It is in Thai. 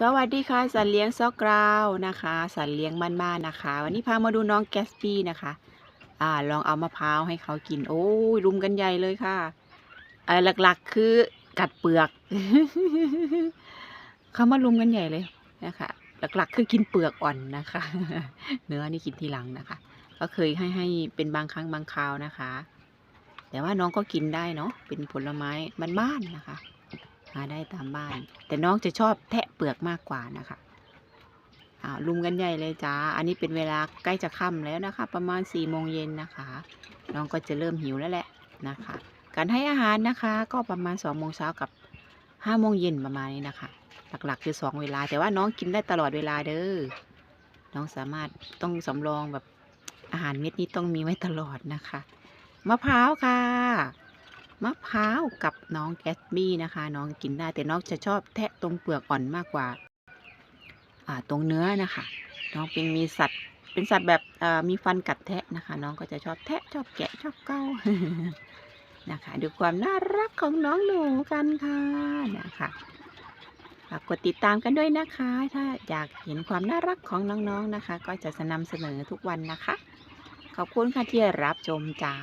สวัสดีค่ะ สัตว์เลี้ยงซอกราวนะคะ สัตว์เลี้ยงบ้านๆนะคะ วันนี้พามาดูน้องแกสปี้นะคะ อ่า ลองเอามะพร้าวให้เขากิน โอ้ยรุมกันใหญ่เลยค่ะเออหลักๆคือกัดเปลือกเขามารุมกันใหญ่เลยนะคะ หลักๆคือกินเปลือกอ่อนนะคะ เนื้อนี่กินทีหลังนะคะ ก็เคยให้ให้เป็นบางครั้งบางคราวนะคะ แต่ว่าน้องก็กินได้เนาะเป็นผลไม้บ้านนะคะ หาได้ตามบ้าน แต่น้องจะชอบแทะเปลือกมากกว่านะคะอ่าลุมกันใหญ่เลยจ้า อันนี้เป็นเวลาใกล้จะค่ำแล้วนะคะ ประมาณ4ี่โมงเย็นนะคะ น้องก็จะเริ่มหิวแล้วแหละนะคะ การให้อาหารนะคะก็ประมาณ2องโมงเช้ากับ5้าโมงเย็นประมาณนี้นะคะ หลักๆคือ 2 เวลา แต่ว่าน้องกินได้ตลอดเวลาเด้อ น้องสามารถต้องสำรองแบบอาหารเม็ดนี้ต้องมีไว้ตลอดนะคะ มะพร้าวค่ะ มะพร้าวกับน้องแกสบี้นะคะ น้องกินได้แต่น้องจะชอบแทะตรงเปลือกอ่อนมากกว่าอ่าตรงเนื้อนะคะ น้องเป็นมีสัตว์เป็นสัตว์แบบมีฟันกัดแทะนะคะ น้องก็จะชอบแทะชอบแกะชอบเก้านะคะ ดูความน่ารักของน้องหนูกันค่ะนะคะฝากกดติดตามกันด้วยนะคะ ถ้าอยากเห็นความน่ารักของน้องๆนะคะ ก็จะนำเสนอทุกวันนะคะ ขอบคุณค่ะที่รับชมจ้า